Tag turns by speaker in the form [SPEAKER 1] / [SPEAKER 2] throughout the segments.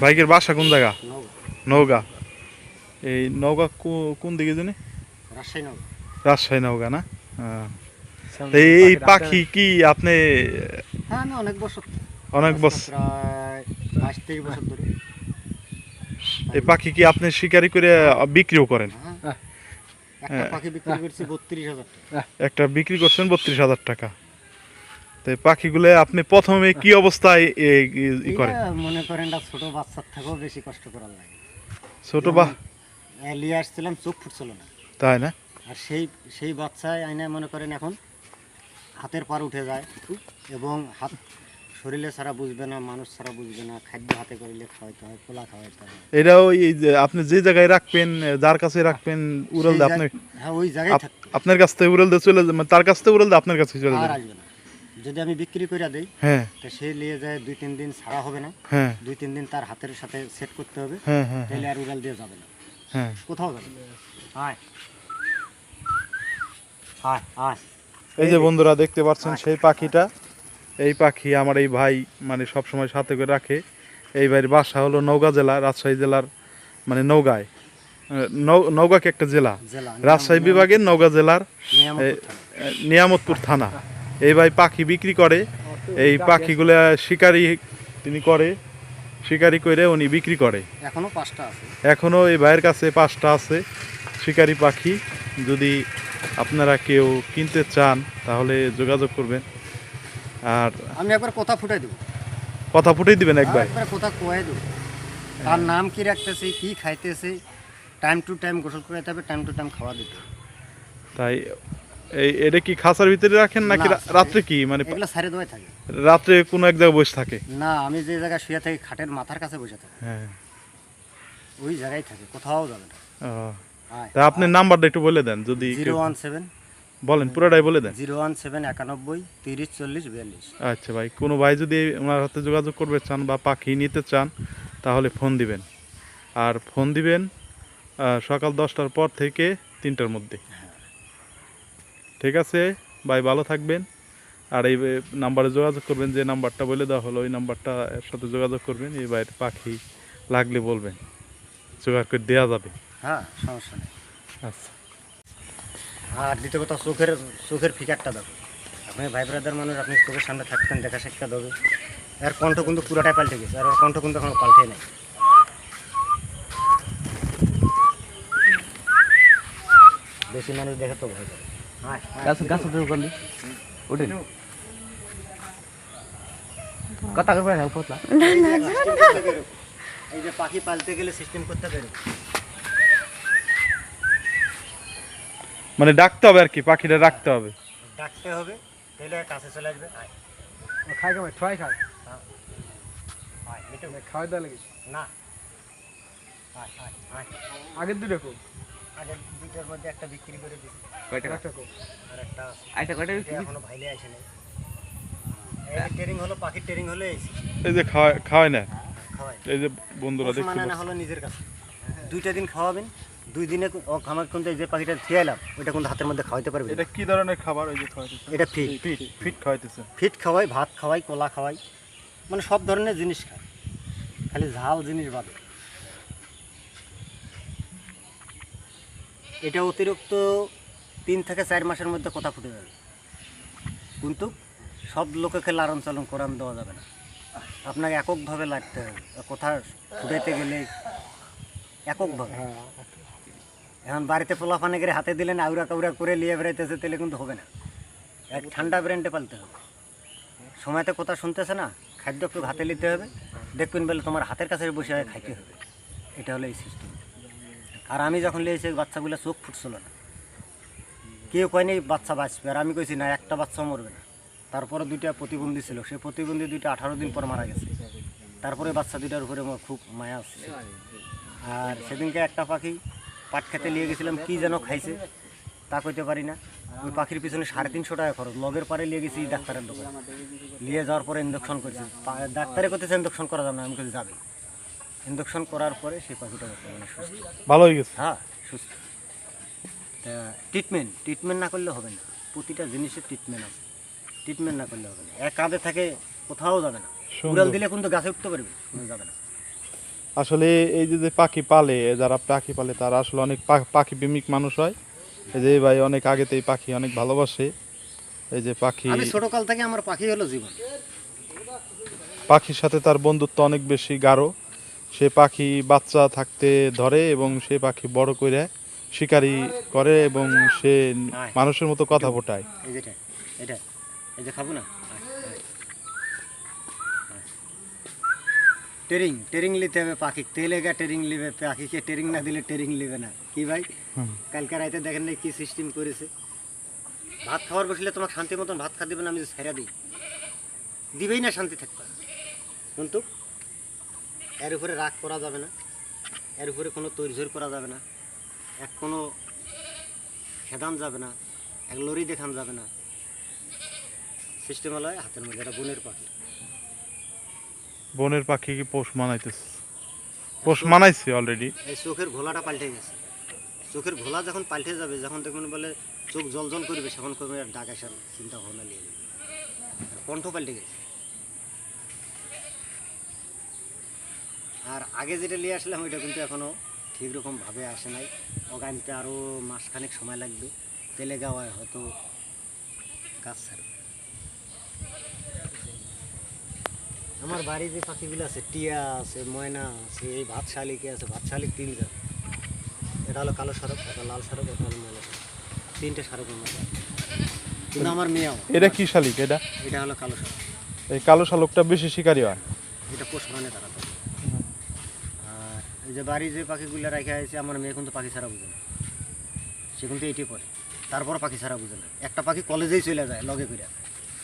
[SPEAKER 1] বাইকের বাসা কোন জায়গা? নৌগা এই নৌগা কোন দিকে জানি?
[SPEAKER 2] রাজশাহী
[SPEAKER 1] নৌগা না? হ্যাঁ। এই পাখি কি আপনি
[SPEAKER 2] হ্যাঁ অনেক বছর।
[SPEAKER 1] অনেক বছর।
[SPEAKER 2] প্রায় বাইশ তেইশ বছর ধরে।
[SPEAKER 1] এই পাখি কি আপনি শিকারি করে বিক্রিও করেন?
[SPEAKER 2] হ্যাঁ। পাখি বত্রিশ হাজার
[SPEAKER 1] একটা বিক্রি করছেন বত্রিশ হাজার টাকা। তো পাখিগুলো আপনি প্রথমে কি অবস্থায় ই- করেন
[SPEAKER 2] মনে করেন না ছোট বাচ্চার থেকেও বেশি কষ্ট করার লাগে।
[SPEAKER 1] ছোট বা
[SPEAKER 2] আসছিলাম চোখ ফুটছিল না।
[SPEAKER 1] তাই না?
[SPEAKER 2] আর সেই সেই বাচ্চায় আইনে মনে করেন এখন হাতের পার উঠে যায় এবং হাত শরীরে ছাড়া বুঝবে না মানুষ ছাড়া বুঝবে না খাদ্য হাতে করিলে খাওয়াইতে হয় খোলা খাওয়াইতে হয়।
[SPEAKER 1] এটাও এই যে আপনি যে জায়গায় রাখবেন যার কাছে রাখবেন উড়াল আপনার
[SPEAKER 2] হ্যাঁ ওই জায়গায়
[SPEAKER 1] আপনার কাছ থেকে উড়াল দিয়ে চলে যাবে মানে তার কাছ থেকে উড়াল দিয়ে আপনার কাছে চলে
[SPEAKER 2] আর
[SPEAKER 1] যাবে।
[SPEAKER 2] আসবে না। যদি আমি বিক্রি করে দিই
[SPEAKER 1] হ্যাঁ।
[SPEAKER 2] তা সে নিয়ে যায় দুই তিন দিন ছাড়া হবে না।
[SPEAKER 1] হ্যাঁ।
[SPEAKER 2] দুই তিন দিন তার হাতের সাথে সেট করতে হবে।
[SPEAKER 1] হ্যাঁ হ্যাঁ
[SPEAKER 2] তাহলে আর উড়াল দিয়ে যাবে না।
[SPEAKER 1] হ্যাঁ।
[SPEAKER 2] কোথাও যাবে
[SPEAKER 1] এই যে বন্ধুরা দেখতে পাচ্ছেন সেই পাখিটা। এই পাখি আমার এই ভাই মানে সব সময় সাথে করে রাখে। এই ভাইয়ের বাসা হলো নওগাঁ জেলা রাজশাহী জেলার মানে নওগাঁয়। আহ, নৌ- নওগাঁকে একটা জেলা। রাজশাহী বিভাগের নওগাঁ জেলার
[SPEAKER 2] নিয়ামত
[SPEAKER 1] নিয়ামতপুর থানা। এই ভাই পাখি বিক্রি করে। এই পাখিগুলো শিকারি তিনি করে। শিকারি করে উনি বিক্রি করে।
[SPEAKER 2] এখনও পাঁচটা আছে।
[SPEAKER 1] এখনও এই ভাইয়ের কাছে পাঁচটা আছে শিকারি পাখি। যদি আপনারা কেউ কিনতে চান তাহলে যোগাযোগ করবেন। আর
[SPEAKER 2] আমি একবার কথা ফুটাই দেবো।
[SPEAKER 1] কথা ফুটেই দিবেন এক
[SPEAKER 2] একবার কথা কোয়াই দেবো। তার নাম কি রাখতেছে কি খাইতেছে টাইম টু টাইম গোসল করাইতে হবে টাইম টু টাইম খাওয়া দিতে
[SPEAKER 1] তাই এই এটা কি খাঁচার ভিতরে রাখেন নাকি রাত্রে কি? মানে
[SPEAKER 2] এগুলো সারে দেওয়াই থাকে।
[SPEAKER 1] রাত্রে কোনো এক জায়গায় বসে থাকে?
[SPEAKER 2] না আমি যে জায়গায় শুয়ে থাকি খাটের মাথার কাছে বসে থাকি।
[SPEAKER 1] হ্যাঁ।
[SPEAKER 2] ওই জায়গায় থাকে কোথাও যাবে না।
[SPEAKER 1] তা আপনি নাম্বারটা একটু বলে দেন যদি
[SPEAKER 2] জিরো ওয়ান সেভেন।
[SPEAKER 1] বলেন পুরোটাই বলে দেন।
[SPEAKER 2] জিরো ওয়ান সেভেন একানব্বই তিরিশ চল্লিশ বিয়াল্লিশ।
[SPEAKER 1] আচ্ছা ভাই কোনো ভাই যদি ওনার হাতে যোগাযোগ করবে চান বা পাখি নিতে চান তাহলে ফোন দিবেন। আর ফোন দিবেন সকাল দশটার পর থেকে তিনটার মধ্যে। ঠিক আছে ভাই ভালো থাকবেন। আর এই নাম্বারে যোগাযোগ করবেন যে নাম্বারটা বলে দেওয়া হলো ওই নাম্বারটা এর সাথে যোগাযোগ করবেন এই ভাইয়ের পাখি লাগলে বলবেন। জোগাড় করে দেওয়া যাবে।
[SPEAKER 2] হ্যাঁ সমস্যা নেই।
[SPEAKER 1] আচ্ছা।
[SPEAKER 2] আর দ্বিতীয় কথা চোখের চোখের ফিকারটা দেবো আপনি ভাই ব্রাদার মানুষ আপনি চোখের সামনে থাকতেন দেখা সাক্ষা দেবে এর কণ্ঠ কিন্তু পুরোটাই পাল্টে গেছে আর ওর কণ্ঠ কিন্তু এখনও পাল্টে নাই। বেশি মানুষ দেখে তো ভয় করে।
[SPEAKER 3] গাছ গাছ উঠে করলি উঠে কথা করবে হেল্প করলা
[SPEAKER 2] এই যে পাখি পালতে গেলে সিস্টেম করতে পারে
[SPEAKER 1] মানে ডাকতে হবে আর কি পাখিটা রাখতে হবে।
[SPEAKER 2] ডাকতে হবে তাহলে কাছে চলে আসবে।
[SPEAKER 3] খাই ঠয় খাই। দেওয়া লাগে
[SPEAKER 2] না।
[SPEAKER 3] আগের দুটো কো
[SPEAKER 2] আগের দুইটার মধ্যে একটা বিক্রি করে
[SPEAKER 3] একটা
[SPEAKER 2] আর একটা
[SPEAKER 3] আইটা
[SPEAKER 2] এখনও ভাইলে আসে ট্রেনিং হলো পাখির ট্রেনিং হলো এই
[SPEAKER 1] এই যে খাওয়ায় খাওয়ায় না?
[SPEAKER 2] খাওয়াই
[SPEAKER 1] এই যে বন্ধুরা দেখতে
[SPEAKER 2] মানে হলো নিজের কাছে। দুইটা দিন খাওয়াবেন দুই দিনে ও আমার কিন্তু যে পাখিটা খেয়ালাম ওইটা কিন্তু হাতের মধ্যে খাওয়াইতে পারবে
[SPEAKER 1] এটা কি ধরনের খাবার? ওই যে খাওয়াইতেছে।
[SPEAKER 2] এটা ফিট।
[SPEAKER 1] ফিট ফিট খাওয়াইতেছে।
[SPEAKER 2] ফিট খাওয়াই ভাত খাওয়াই কলা খাওয়াই মানে সব ধরনের জিনিস খায়। খালি ঝাল জিনিস বাদে। এটা অতিরিক্ত তিন থেকে চার মাসের মধ্যে কথা ফুটে যাবে। কিন্তু সব লোকেকে লালন চালন করান দেওয়া যাবে না। আপনাকে এককভাবে লাগতে হবে। কথা ফুটাইতে গেলে এককভাবে। এখন বাড়িতে পোলা পানি করে হাতে দিলেন আউরা কাউরা করে নিয়ে বেড়াইতেছে তাহলে কিন্তু হবে না। এক ঠান্ডা ব্র্যান্ডে পালতে হবে। সময়তে কথা শুনতেছে না খাদ্য একটু হাতে নিতে হবে। দেখবেন বলে তোমার হাতের কাছে বসে খাইতে হবে। এটা হলো এই সিস্টেম আর আমি যখন লিয়েছি বাচ্চাগুলো চোখ ফুটছিল না। কেউ কয়নি বাচ্চা বাঁচবে, আর আমি কইছি, না, একটা বাচ্চা মরবে না। তারপরে দুইটা প্রতিবন্ধী ছিল। সেই প্রতিবন্ধী দুইটা আঠারো দিন পর মারা গেছে। তারপরে বাচ্চা দুইটার উপরে আমার খুব মায়া আসছে আর সেদিনকে একটা পাখি পাট খেতে নিয়ে গেছিলাম, কি যেন খাইছে, তা কইতে পারি না। ওই পাখির পিছনে সাড়ে তিনশো টাকা খরচ। লগের পারে নিয়ে গেছি ডাক্তারের দোকানে। নিয়ে যাওয়ার পরে ইঞ্জেকশন করেছি। ডাক্তারে করতেছে ইঞ্জেকশন করা যাবে না। আমি কাছে যাবে। ইঞ্জেকশন করার পরে সেই পাখিটা বর্তমানে সুস্থ।
[SPEAKER 1] ভালো হয়ে গেছে?
[SPEAKER 2] হ্যাঁ সুস্থ। তা ট্রিটমেন্ট ট্রিটমেন্ট না করলে হবে না। প্রতিটা জিনিসের ট্রিটমেন্ট আছে। ট্রিটমেন্ট না করলে হবে না। এক কাঁধে থাকে কোথাও যাবে না। উড়াল দিলে কিন্তু গাছে উঠতে পারবে যাবে না।
[SPEAKER 1] আসলে এই যে যে পাখি পালে যারা পাখি পালে তারা আসলে অনেক পাখি প্রেমিক মানুষ হয়। এই যে ভাই অনেক আগেতেই পাখি অনেক ভালোবাসে। এই যে পাখি
[SPEAKER 2] আমি ছোটকাল থেকে আমার পাখি হলো জীবন।
[SPEAKER 1] পাখির সাথে তার বন্ধুত্ব অনেক বেশি গাঢ়। সে পাখি বাচ্চা থাকতে ধরে এবং সে পাখি বড় করে শিকারি করে এবং সে মানুষের মতো কথা ফোটায়।
[SPEAKER 2] খাব না। টেরিং টেরিং নিতে হবে পাখি। তেলে গা টেরিং লিবে পাখিকে টেরিং না দিলে টেরিং লিবে না। কি ভাই? কালকে রাইতে দেখেন না কি সিস্টেম করেছে। ভাত খাওয়ার বসলে তোমাকে শান্তি মতন ভাত খা দিবে না আমি ছেড়ে দিই। দিবেই না শান্তি থাকবে কিন্তু এর উপরে রাগ করা যাবে না। এর উপরে কোনো তৈরি করা যাবে না। এক কোনো খেদান যাবে না। এক লরি দেখান যাবে না। সিস্টেম হলো হাতের মধ্যে এটা বনের পাখি।
[SPEAKER 1] বনের পাখি কি পোষ মানাইতেছে? পোষ মানাইছে অলরেডি
[SPEAKER 2] এই চোখের ঘোলাটা পাল্টে গেছে। চোখের ঘোলা যখন পাল্টে যাবে যখন দেখবেন বলে চোখ জল জল করবে সেখন করবে আর ডাক আসার চিন্তা ভাবনা নিয়ে নেবে। কণ্ঠ পাল্টে গেছে। আর আগে যেটা নিয়ে আসলাম ওইটা কিন্তু এখনও ঠিক রকম ভাবে আসে নাই। আনতে আরও মাসখানেক সময় লাগবে। তেলে গাওয়ায় হয়তো কাজ ছাড়বে। আমার বাড়ি যে পাখিগুলো আছে টিয়া আছে ময়না আছে এই ভাত শালিকে আছে ভাত শালিক তিন তিনটা। এটা হলো কালো সড়ক এটা লাল সড়ক এটা হলো ময়না সড়ক। তিনটে সড়কের মধ্যে কিন্তু আমার মেয়েও।
[SPEAKER 1] এটা কি শালিক? এটা?
[SPEAKER 2] এটা হলো কালো সড়ক।
[SPEAKER 1] এই কালো শালকটা বেশি শিকারী হয়?
[SPEAKER 2] এটা পোষ মানে তারা এই যে বাড়ি যে পাখিগুলো রেখে আছে আমার মেয়ে কিন্তু পাখি ছাড়া বুঝে না। সে কিন্তু এইটি পড়ে তারপর পাখি ছাড়া বুঝে না। একটা পাখি কলেজেই চলে যায় লগে করে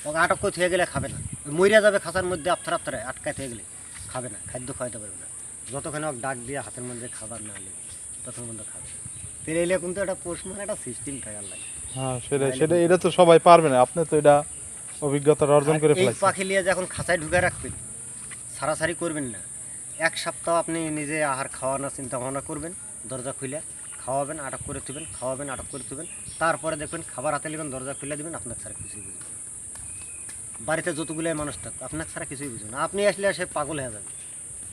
[SPEAKER 2] ওকে আটক করে থেকে গেলে খাবে না। মরিয়া যাবে খাঁচার মধ্যে আফতার আফতারে আটকায় থেকে গেলে খাবে না খাদ্য খাওয়াতে পারবে না। যতক্ষণ ওকে ডাক দিয়ে হাতের মধ্যে খাবার না হলে ততক্ষণ পর্যন্ত খাবে তেলে এলে কিন্তু একটা পোষ মানে একটা সিস্টেম থাকার লাগে
[SPEAKER 1] হ্যাঁ সেটা সেটা এটা তো সবাই পারবে না। আপনি তো এটা অভিজ্ঞতা অর্জন করে
[SPEAKER 2] এই পাখি নিয়ে যখন খাঁচায় ঢুকে রাখবেন সারাসারি করবেন না। এক সপ্তাহ আপনি নিজে আহার খাওয়ানোর চিন্তা ভাবনা করবেন দরজা খুলে খাওয়াবেন আটক করে তুবেন খাওয়াবেন আটক করে তুবেন তারপরে দেখবেন খাবার হাতে নেবেন দরজা খুলে দেবেন আপনার ছাড়া কিছুই বুঝবেন বাড়িতে যতগুলো মানুষ থাক আপনার ছাড়া কিছুই বুঝবেন আপনি আসলে সে পাগল হয়ে যাবে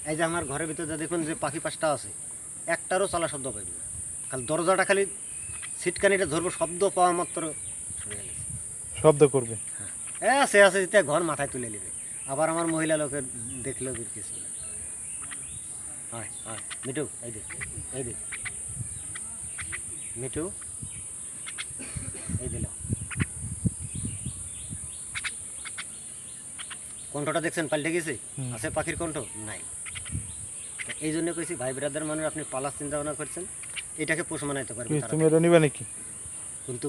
[SPEAKER 2] এই যে আমার ঘরের ভিতরে যা দেখুন যে পাখি পাঁচটা আছে একটারও চলা শব্দ পাইবে না। খালি দরজাটা খালি সিটকানিটা ধরবো শব্দ পাওয়া মাত্র
[SPEAKER 1] শব্দ করবে।
[SPEAKER 2] হ্যাঁ। সে আছে যেতে ঘর মাথায় তুলে নেবে। আবার আমার মহিলা লোকের দেখলেও কিছু না মিটু এই এই মিটু এই দিল কণ্ঠটা দেখছেন? পাল্টে গেছে? আছে পাখির কণ্ঠ? নাই। এই জন্য কইছি ভাই ব্রাদার মানুষ আপনি পালার চিন্তা ভাবনা করছেন। এটাকে পোষ মানাইতে পারবেন
[SPEAKER 1] তুমি এটা নিবে নাকি?
[SPEAKER 2] কিন্তু